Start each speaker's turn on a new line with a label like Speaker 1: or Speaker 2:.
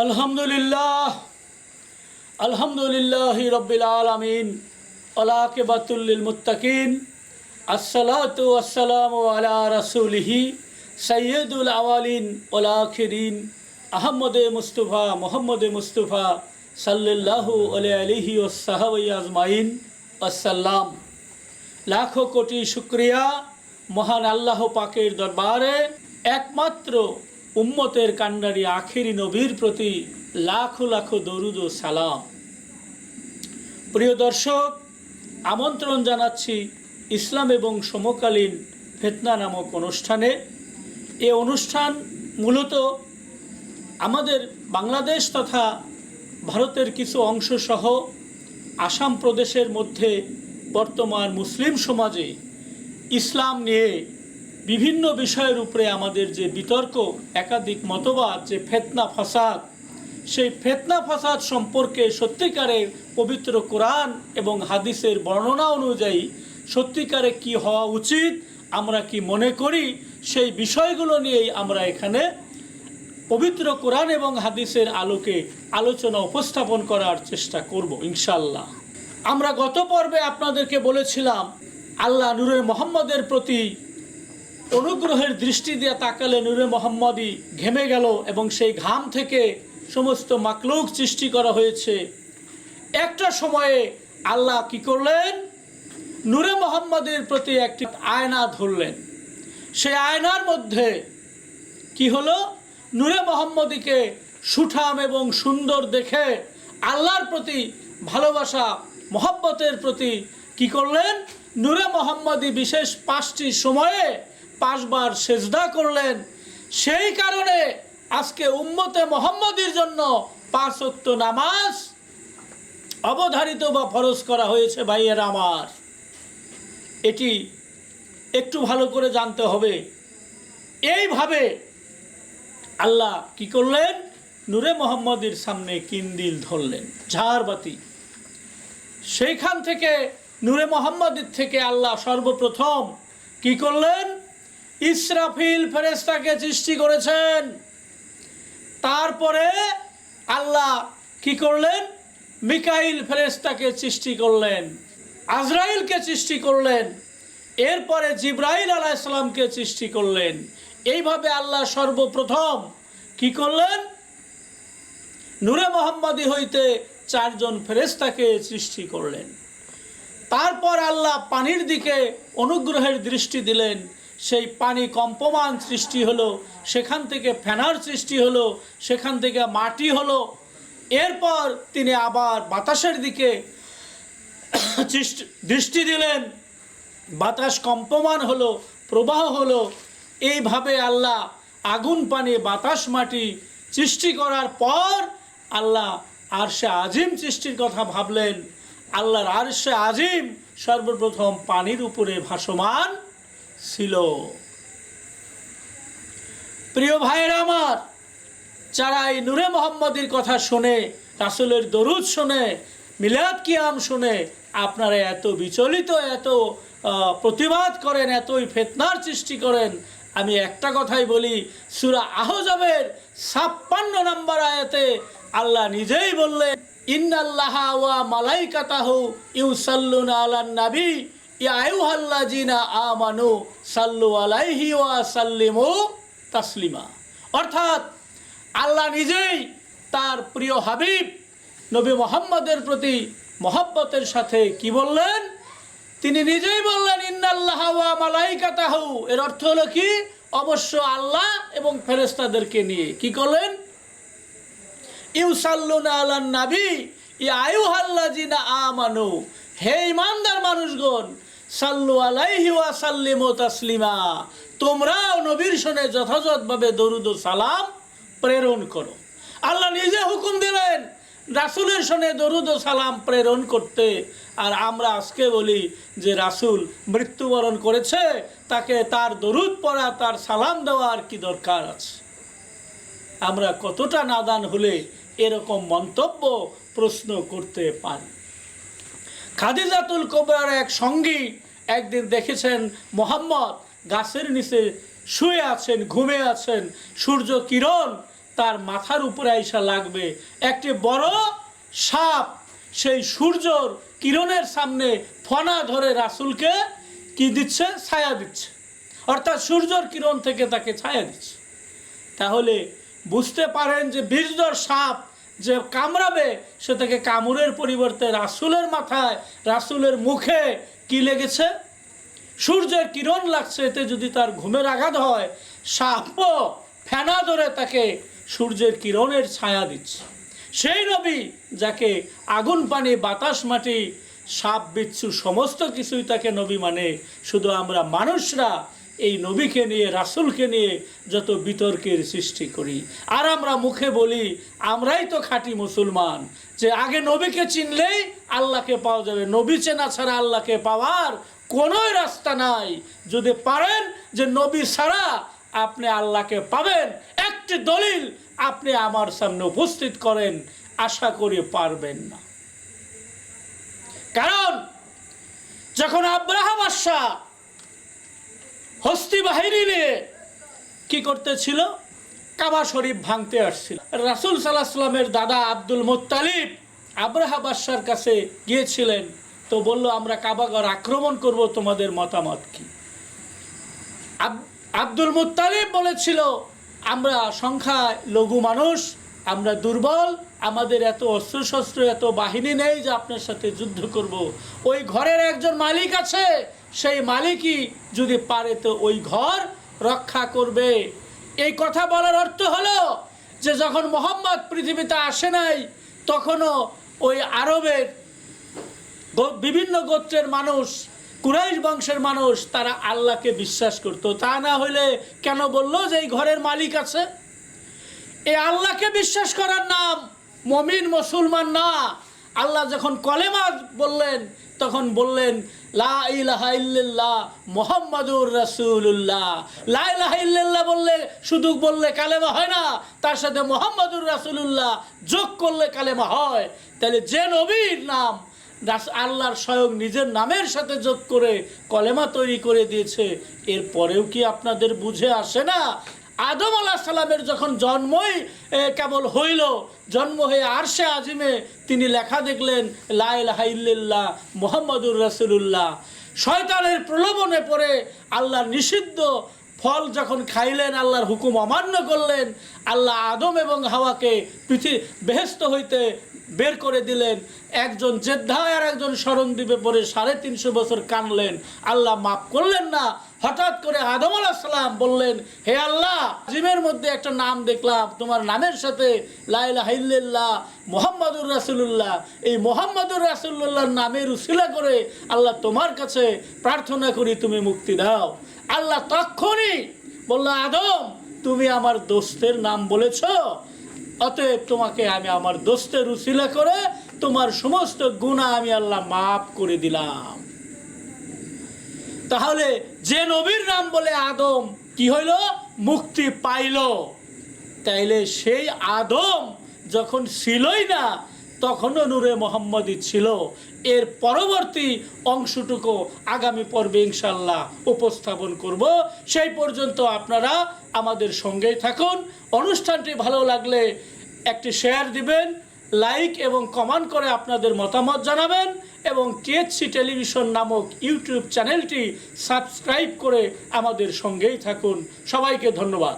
Speaker 1: আলহামদুলিল্লাহ আলহামদুলিল্লাহ রব্বিল আলমিন আলাকিবাতুল্লিল মুত্তাকিন, আসসালাতু আসসালামু আলা রাসূলিহি সৈয়দুল আওয়ালিন ওল আখিরিন, আহমদে মুস্তফা, মোহাম্মদে মুস্তফা সাল্লাল্লাহু আলাইহি ওসাহাবি আজমাইন আসসালাম লাখো কোটি শুক্রিয়া মহান আল্লাহ পাকের দরবারে, একমাত্র উম্মতের কান্ডারি আখেরি নবীর প্রতি লাখো লাখো দরুদ ও সালাম। প্রিয় দর্শক, আমন্ত্রণ জানাচ্ছি ইসলাম এবং সমকালীন ফেতনা নামক অনুষ্ঠানে। এ অনুষ্ঠান মূলত আমাদের বাংলাদেশ তথা ভারতের কিছু অংশ সহ আসাম প্রদেশের মধ্যে বর্তমান মুসলিম সমাজে ইসলাম নিয়ে বিভিন্ন বিষয়ের উপরে আমাদের যে বিতর্ক, একাধিক মতবাদ, যে ফেতনা, ফাসাদ, সেই ফেতনা, ফাসাদ সম্পর্কে সত্যিকারের পবিত্র কোরআন এবং হাদিসের বর্ণনা অনুযায়ী সত্যিকারে কি হওয়া উচিত, আমরা কি মনে করি, সেই বিষয়গুলো নিয়েই আমরা এখানে পবিত্র কোরআন এবং হাদিসের আলোকে আলোচনা উপস্থাপন করার চেষ্টা করব ইনশাল্লাহ আমরা গত পর্বে আপনাদেরকে বলেছিলাম, আল্লাহ নূরে মোহাম্মদের প্রতি অনুগ্রহের দৃষ্টি দিয়ে তাকালে নূরে মোহাম্মদই ঘেমে গেল এবং সেই ঘাম থেকে সমস্ত মাকলুক সৃষ্টি করা হয়েছে। একটা সময়ে আল্লাহ কি করলেন? নূরে মোহাম্মদের প্রতি একটি আয়না ধরলেন। সেই আয়নার মধ্যে কি হলো? নূরে মোহাম্মদীকে সুঠাম এবং সুন্দর দেখে আল্লাহর প্রতি ভালোবাসা, মহব্বতের প্রতি কি করলেন? নূরে মোহাম্মদী বিশেষ পাঁচটি সময়ে পাঁচবার সেজদা করলেন। সেই কারণে আজকে উম্মতে মোহাম্মদীর জন্য পাঁচ ওয়াক্ত নামাজ অবধারিত বা ফরজ করা হয়েছে ভাইয়ের আমার। এটি একটু ভালো করে জানতে হবে। এইভাবে আল্লাহ কি করলেন? নূরে মোহাম্মদের সামনে কিন্দিল ধরলেন ঝাড়বাতি সেইখান থেকে নূরে মোহাম্মদের থেকে আল্লাহ সর্বপ্রথম কি করলেন? ইসরাফিল ফেরেস্তাকে সৃষ্টি করেছেন। তারপরে আল্লাহ কি করলেন? মিকাইল ফেরেস্তাকে সৃষ্টি করলেন, আজরাইলকে সৃষ্টি করলেন, এরপরে জিব্রাইল আলাহ ইসলামকে সৃষ্টি করলেন। এইভাবে আল্লাহ সর্বপ্রথম কি করলেন? নূরে মোহাম্মদী হইতে চারজন ফেরেস্তাকে সৃষ্টি করলেন। তারপর আল্লাহ পানির দিকে অনুগ্রহের দৃষ্টি দিলেন সেই পানি কম্পমান সৃষ্টি হলো, সেখান থেকে ফেনার সৃষ্টি হলো, সেখান থেকে মাটি হলো। এরপর তিনি আবার বাতাসের দিকে দৃষ্টি দিলেন। বাতাস কম্পমান হলো, প্রবাহ হলো। এইভাবে আল্লাহ আগুন, পানি, বাতাস, মাটি সৃষ্টি করার পর আল্লাহ আরশে আজিম সৃষ্টির কথা ভাবলেন। আল্লাহর আরশে আজিম সর্বপ্রথম পানির উপরে ভাসমান ছিল। প্রিয় ভাইয়েরা আমার, যারা এই নূরে মোহাম্মদের কথা শুনে, রাসুলের দরুদ শুনে, মিলাদ কিয়াম শুনে আপনারা এত বিচলিত, এত প্রতিবাদ করেন, এতই ফেতনার সৃষ্টি করেন, আমি একটা কথাই বলি, সুরা আহজাবের ছাপ্পান্ন নম্বর আয়াতে আল্লাহ নিজেই বললেন, ইন্নাল্লাহ ওয়া মালাইকাতাহু ইউসাল্লুনা আলান নাবী। আমানু সাল্লু আলাইহি ওয়া সাল্লিমু তাসলিমা অর্থাৎ আল্লাহ নিজেই তার প্রিয় হাবিব নবী মোহাম্মদের প্রতি মহব্বতের সাথে কি বললেন? তিনি নিজেই বললেন, ইন্নাল্লাহ এর অর্থ হলো কি? অবশ্য আল্লাহ এবং ফেরেশতাদেরকে নিয়ে। কি করলেন? ইউসাল্লুনা আলান নাবি, ইয়া আইয়ুহাল্লাযিনা আমানু। হে ইমানদার মানুষগণ সাল্লু আলাইহি ওয়া সাল্লিমু তাসলিমা। তোমরাও নবীর শোনে যথাযথভাবে দরুদ সালাম প্রেরণ করো। আল্লাহ নিজে হুকুম দিলেন, রাসূলের শোনে দরুদ সালাম প্রেরণ করতে। আর আমরা আজকে বলি যে রাসূল মৃত্যুবরণ করেছে, তাকে তার দরুদ পড়া, তার সালাম দেওয়ার কি দরকার আছে। আমরা কতটা নাদান হলে এরকম মন্তব্য, প্রশ্ন করতে পারি। খাদিজাতুল কোবরার এক সঙ্গী একদিন দেখেছেন, মোহাম্মদ গাছের নিচে শুয়ে আছেন, ঘুমে আছেন, সূর্য কিরণ তার মাথার উপরে আইসা লাগবে। একটি বড় সাপ সেই সূর্যর কিরণের সামনে ফনা ধরে রাসুলকে কি দিচ্ছে? ছায়া দিচ্ছে। অর্থাৎ সূর্যর কিরণ থেকে তাকে ছায়া দিচ্ছে। তাহলে বুঝতে পারেন যে বিষধর সাপ যে কামড়াবে, সে থেকে কামড়ের পরিবর্তে রাসুলের মাথায়, রাসুলের মুখে কি লেগেছে? সূর্যের কিরণ লাগছে, এতে যদি তার ঘুমের আঘাত হয় সাপও ফেনা ধরে তাকে সূর্যের কিরণের ছায়া দিচ্ছে। সেই নবী যাকে আগুন, পানি, বাতাস, মাটি, সাপ, বিচ্ছু, সমস্ত কিছুই তাকে নবী মানে শুধু আমরা মানুষরা এই নবীকে নিয়ে, রাসুলকে নিয়ে যত বিতর্কের সৃষ্টি করি। আর আমরা মুখে বলি, আমরাই তো খাঁটি মুসলমান। যে আগে নবীকে চিনলেই আল্লাহকে পাওয়া যাবে। নবী চেনা ছাড়া আল্লাহকে পাওয়ার কোনোই রাস্তা নাই। যদি পারেন যে নবী ছাড়া আপনি আল্লাহকে পাবেন, একটি দলিল আপনি আমার সামনে উপস্থিত করেন, আশা করি পারবেন না। কারণ, যখন আব্রাহাম বাদশাহ হস্তি বাহিনী নিয়ে কি করতেছিল? কাবা শরীফ ভাঙতে আসছিল। রাসুল সাল্লাহ সাল্লামের দাদা আব্দুল মোত্তালিব আব্রাহা বাদশার কাছে গিয়েছিলেন। তো বলল, আমরা কাবাগর আক্রমণ করব, তোমাদের মতামত কি? আব- আব্দুল মুত্তালিব বলেছিল, আমরা সংখ্যায় লঘু মানুষ, আমরা দুর্বল, আমাদের এত অস্ত্রশস্ত্র, এত বাহিনী নেই যে আপনার সাথে যুদ্ধ করব। ওই ঘরের একজন মালিক আছে সেই মালিকই যদি পারে তো ওই ঘর রক্ষা করবে। এই কথা বলার অর্থ হলো যে যখন মোহাম্মদ পৃথিবীতে আসে নাই, তখনও ওই আরবের বিভিন্ন গোত্রের মানুষ, কুরাইশ বংশের মানুষ, তারা আল্লাহকে বিশ্বাস করত। তা না হইলে কেন বলল যে এই ঘরের মালিক আছে? এই আল্লাহকে বিশ্বাস করার নাম মমিন মুসলমান না। আল্লাহ যখন কলেমা বললেন, তখন বললেন, লা ইলাহা ইল্লাল্লাহ মোহাম্মদুর রাসূলুল্লাহ। লা ইলাহা ইল্লাল্লাহ বললে, শুধু বললে কালেমা হয় না, তার সাথে মোহাম্মদুর রাসূলুল্লাহ যোগ করলে কালেমা হয়। তাহলে যে নবীর নাম আল্লাহর স্বয়ং নিজের নামের সাথে যোগ করে কলেমা তৈরি করে দিয়েছে এরপরেও কি আপনাদের বুঝে আসে না আদম আলাহ সালামের যখন জন্মই কেবল হইল, জন্ম হয়ে আরশে আজিমে তিনি লেখা দেখলেন লাইল লাইল্লাহ মোহাম্মদুর রসুল্লাহ শয়তানের প্রলোভনে পড়ে আল্লাহ নিষিদ্ধ ফল যখন খাইলেন, আল্লাহর হুকুম অমান্য করলেন, আল্লাহ আদম এবং হাওয়াকে পৃথিবী বেহেস্ত হইতে বের করে দিলেন। একজন জেদ্ধায় আর একজন স্মরণদ্বীপে পরে সাড়ে তিনশো বছর কানলেন। আল্লাহ মাফ করলেন না। হঠাৎ করে আদম সালাম বললেন, হে আল্লাহ, জিমের মধ্যে একটা নাম দেখলাম। তোমার নামের সাথে লাইলা হাইল্লাহ মোহাম্মদুর রাসুল্লাহ এই মোহাম্মদুর রাসুল্লাহর নামের উশিলা করে আল্লাহ তোমার কাছে প্রার্থনা করি, তুমি মুক্তি দাও। আল্লাহ তখনই বলল, আদম, তুমি আমার দোস্তের নাম বলেছ। অতএব তোমাকে আমি আমার দোস্তের উসিলা করে তোমার সমস্ত গুণা আমি আল্লাহ মাফ করে দিলাম। তাহলে যে নবীর নাম বলে আদম, কি হইল? মুক্তি পাইল। তাইলে সেই আদম যখন ছিলই না তখনও নূরে মোহাম্মদই ছিল। এর পরবর্তী অংশটুকু আগামী পর্বে ইনশাল্লাহ উপস্থাপন করব। সেই পর্যন্ত আপনারা আমাদের সঙ্গেই থাকুন। অনুষ্ঠানটি ভালো লাগলে একটি শেয়ার দিবেন লাইক এবং কমেন্ট করে আপনাদের মতামত জানাবেন এবং টিএচসি টেলিভিশন নামক ইউটিউব চ্যানেলটি সাবস্ক্রাইব করে আমাদের সঙ্গেই থাকুন। সবাইকে ধন্যবাদ।